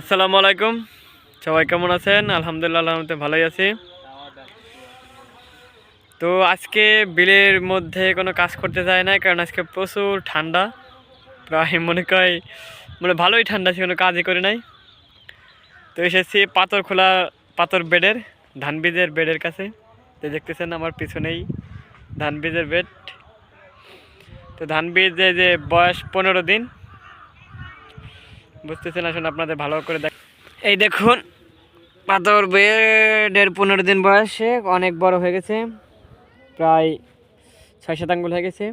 আসসালামু আলাইকুম। সবাই কেমন আছেন? আলহামদুলিল্লাহ আলহামদুলিল্লাহ ভালোই আছি। তো আজকে বিলের মধ্যে কোনো কাজ করতে যায় না কারণ আজকে প্রচুর ঠান্ডা। প্রায় মনে কয় মানে ভালোই ঠান্ডা আছে কোনো কাজই করি নাই। তো এসেছি পাথর খোলা পাথর বেডের ধান বীজের বেডের কাছে। তো দেখতেছেন আমার পিছনেই ধান বীজের বেড। তো ধান বীজে যে বয়স পনেরো দিন বুঝতেছেন, আসুন আপনাদের ভালো করে দেখ এই দেখুন, পাথর বেডের পনেরো দিন বয়সে অনেক বড় হয়ে গেছে, প্রায় ছয় শতাঙ্গুল হয়ে গেছে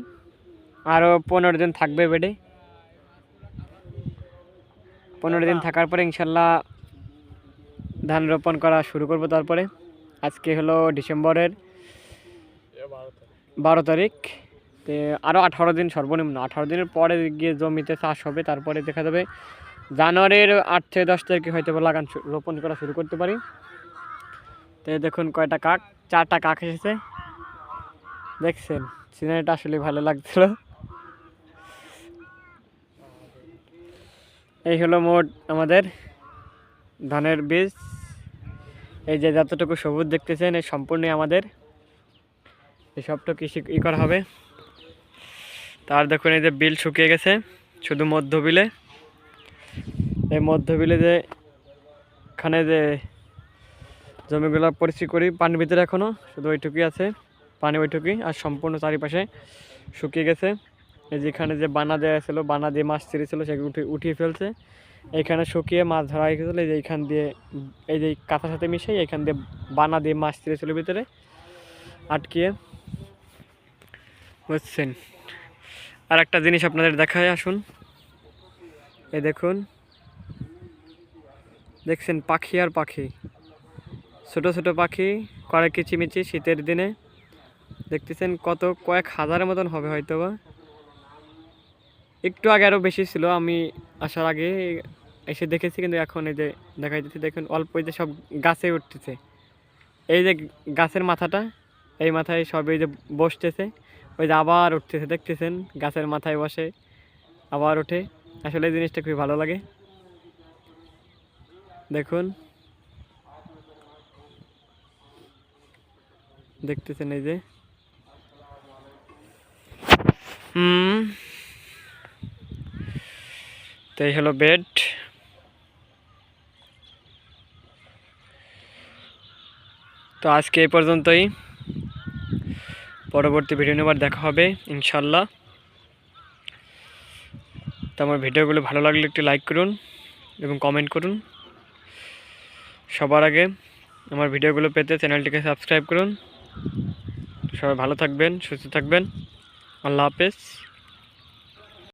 আরও পনেরো দিন থাকবে বেডে। পনেরো দিন থাকার পরে ইনশাল্লাহ ধান রোপণ করা শুরু করব তারপরে। আজকে হলো ডিসেম্বরের বারো তারিখ। তো আরও আঠারো দিন সর্বনিম্ন, আঠারো দিনের পরে গিয়ে জমিতে চাষ হবে, তারপরে দেখা যাবে জানুয়ারির আট থেকে দশ তারিখে হয়তো লাগান রোপণ করা শুরু করতে পারি। তো দেখুন কয়টা কাক, চারটা কাক এসেছে। দেখছেন, সিনারিটা আসলে ভালো লাগছিল। এই হলো মোট আমাদের ধানের বীজ। এই যে যতটুকু সবুজ দেখতেছেন, এই সম্পূর্ণই আমাদের। এই সবটা কৃষি ই করা হবে। তার দেখুন এই যে বিল শুকিয়ে গেছে, শুধু মধ্য বিলে এই মধ্য বিলে যে এখানে যে জমিগুলো পরিষ্কার করি, পানির ভিতরে এখনও শুধু ওইটুকুই আছে, পানি ওইটুকুই, আর সম্পূর্ণ চারিপাশে শুকিয়ে গেছে। এই যেখানে যে বানা দেওয়া ছিল, বানা দিয়ে মাছ ছেড়েছিল, সেগুলো উঠে, উঠিয়ে ফেলছে। এইখানে শুকিয়ে মাছ ধরা হয়ে গেছিল, এই যে এইখান দিয়ে, এই যে কাঁথার সাথে মিশে এইখান দিয়ে বানা দিয়ে মাছ ছেড়েছিল ভিতরে, আটকিয়ে। বুঝছেন? আর একটা জিনিস আপনাদের দেখায় আসুন। এই দেখুন দেখছেন পাখি আর পাখি। ছোট ছোট পাখি করে কিচিমিচি শীতের দিনে। দেখতেছেন কত কয়েক হাজারের মতন হবে হয়তো বা একটু আগে আরও বেশি ছিল, আমি আসার আগে এসে দেখেছি, কিন্তু এখন এই যে দেখা যাচ্ছে দেখুন অল্প যে সব গাছে উঠতেছে। এই যে গাছের মাথাটা, এই মাথায় সব এই যে বসতেছে, ওই যে আবার উঠতেছে, দেখতেছেন গাছের মাথায় বসে আবার ওঠে আসলে এই জিনিসটা খুবই ভালো লাগে। দেখুন। দেখতেছেন এই যে। হুম। হলো বেড। তো আজকে এই পর্যন্তই। পরবর্তী ভিডিও নেবার দেখা হবে, ইনশাল্লাহ। তো আমার ভিডিওগুলো ভালো লাগলে একটু লাইক করুন এবং কমেন্ট করুন। সবার আগে আমার ভিডিওগুলো পেতে চ্যানেলটিকে সাবস্ক্রাইব করুন। সবাই ভালো থাকবেন, সুস্থ থাকবেন। আল্লাহ হাফেজ।